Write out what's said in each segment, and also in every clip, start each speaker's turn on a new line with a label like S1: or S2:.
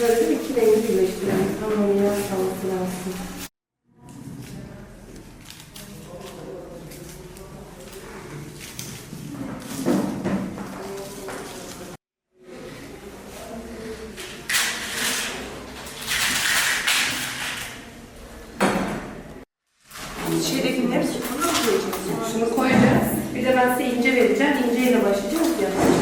S1: Böyle iki rengi birleştirelim. Tamam ya kalması lazım.
S2: Şeydekileri sonra mı koyacaksın?
S1: Şunu koyacağız. Bir de ben size ince vereceğim. İnceyle başlayacağız ya.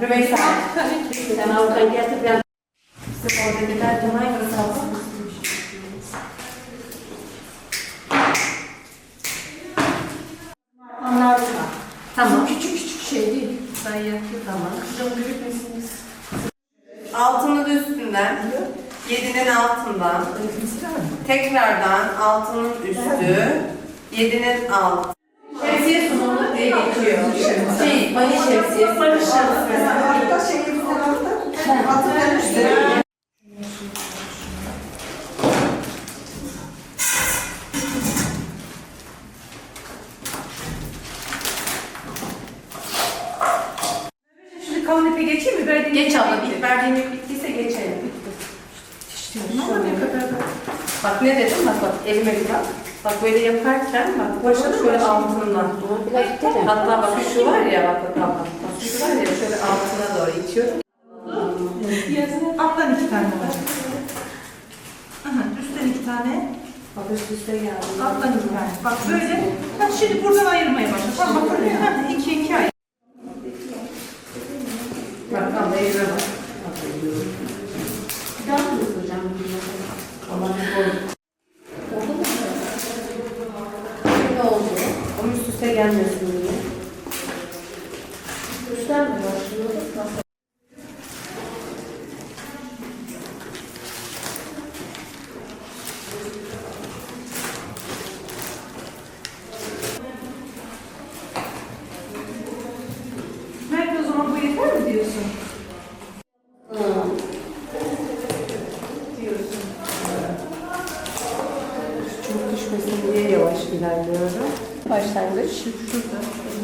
S1: Rümeysa. Sen getir ben. Size orada giderken hangisi alsam?
S2: Anlarsın.
S1: Tamam.
S2: Küçük küçük şey değil.
S1: Ben yaptım tamam. Kızım büyük misiniz? Altının üstünden, yedinin altından, tekrardan altının üstü, yedinin altı. Diye geçiyor. Şey, mani şemsiyesi. Mani şemsiyesi.
S2: Hatta şey. Altı ben üstüne. Şimdi kalın ipe geçeyim mi? Verdiğin
S1: Geç abla, yük bittiyse geçelim. Bitti.
S2: Ama ne kadar da.
S1: Bak ne dedim, bak bak elime bir bak. Bak böyle yaparken bak başını şöyle altından. Hatta bak şu var ya bak bak bak. Bak şu var ya şöyle altına doğru itiyorum.
S2: Alttan iki tane olacak. Aha, üstten iki tane.
S1: Bak üst üste geldi.
S2: Alttan iki tane. Bak böyle. Ha, şimdi buradan ayırmaya başla. Bak bak öyle. Ha, iki iki ay.
S1: Bak al elime bak. Bak ediyorum. Bir daha mı hocam? Aman oldu. Oldu mu? Ne oldu? Ama üst üste gelmesin diye. Üstten mi başlıyorduk? Nasıl?
S2: Merve o zaman bu yeter mi? Diyorsun.
S1: Düşmesin diye yavaş ilerliyorum. Başlangıç. Şurada.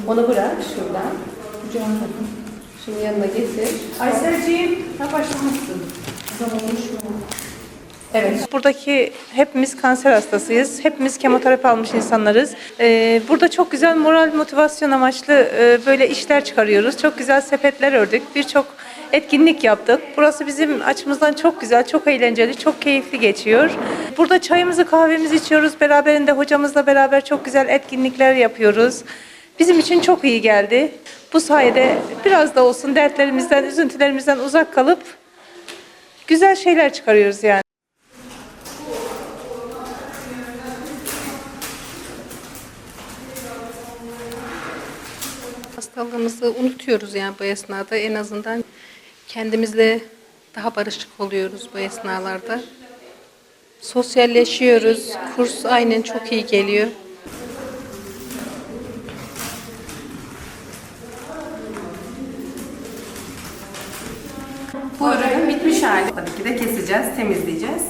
S1: Onu bırak şuradan.
S2: Kucağına takın.
S1: Şimdi yanına getir.
S2: Ayselciğim, ha başlamışsın.
S1: Evet.
S2: Buradaki hepimiz kanser hastasıyız. Hepimiz kemoterapi almış insanlarız. Ee, burada çok güzel moral motivasyon amaçlı e, böyle işler çıkarıyoruz. Çok güzel sepetler ördük. Birçok etkinlik yaptık. Burası bizim açımızdan çok güzel, çok eğlenceli, çok keyifli geçiyor. Burada çayımızı, kahvemizi içiyoruz. Beraberinde hocamızla beraber çok güzel etkinlikler yapıyoruz. Bizim için çok iyi geldi. Bu sayede biraz da olsun dertlerimizden, üzüntülerimizden uzak kalıp güzel şeyler çıkarıyoruz yani.
S3: Hastalığımızı unutuyoruz yani bu esnada. En azından kendimizle daha barışık oluyoruz bu esnalarda. Sosyalleşiyoruz. Kurs aynen çok iyi geliyor.
S1: Bu ürünün bitmiş hali. Tabii ki de keseceğiz, temizleyeceğiz.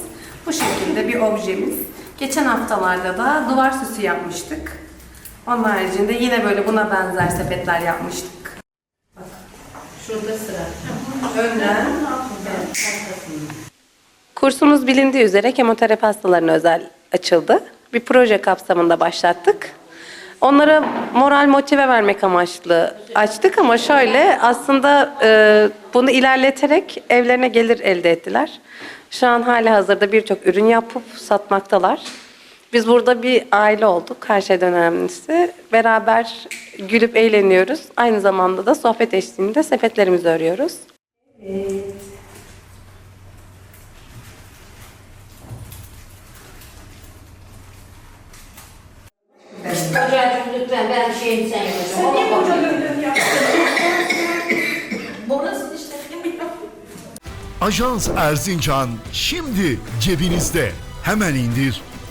S1: Bu şekilde bir objemiz. Geçen haftalarda da duvar süsü yapmıştık. Onun haricinde yine böyle buna benzer sepetler yapmıştık. Bak, şurada sıra. Önden. Kursumuz bilindiği üzere kemoterapi hastalarına özel açıldı. Bir proje kapsamında başlattık. Onlara moral motive vermek amaçlı açtık ama şöyle aslında e, bunu ilerleterek evlerine gelir elde ettiler. Şu an hali hazırda birçok ürün yapıp satmaktalar. Biz burada bir aile olduk her şeyden önemlisi. Beraber gülüp eğleniyoruz. Aynı zamanda da sohbet eşliğinde sepetlerimizi örüyoruz.
S4: Hocacığım lütfen ben şeyim sen yapacağım.
S2: Sen niye böyle yaptın?
S4: Burası işte.
S5: Ajans Erzincan şimdi cebinizde. Hemen indir.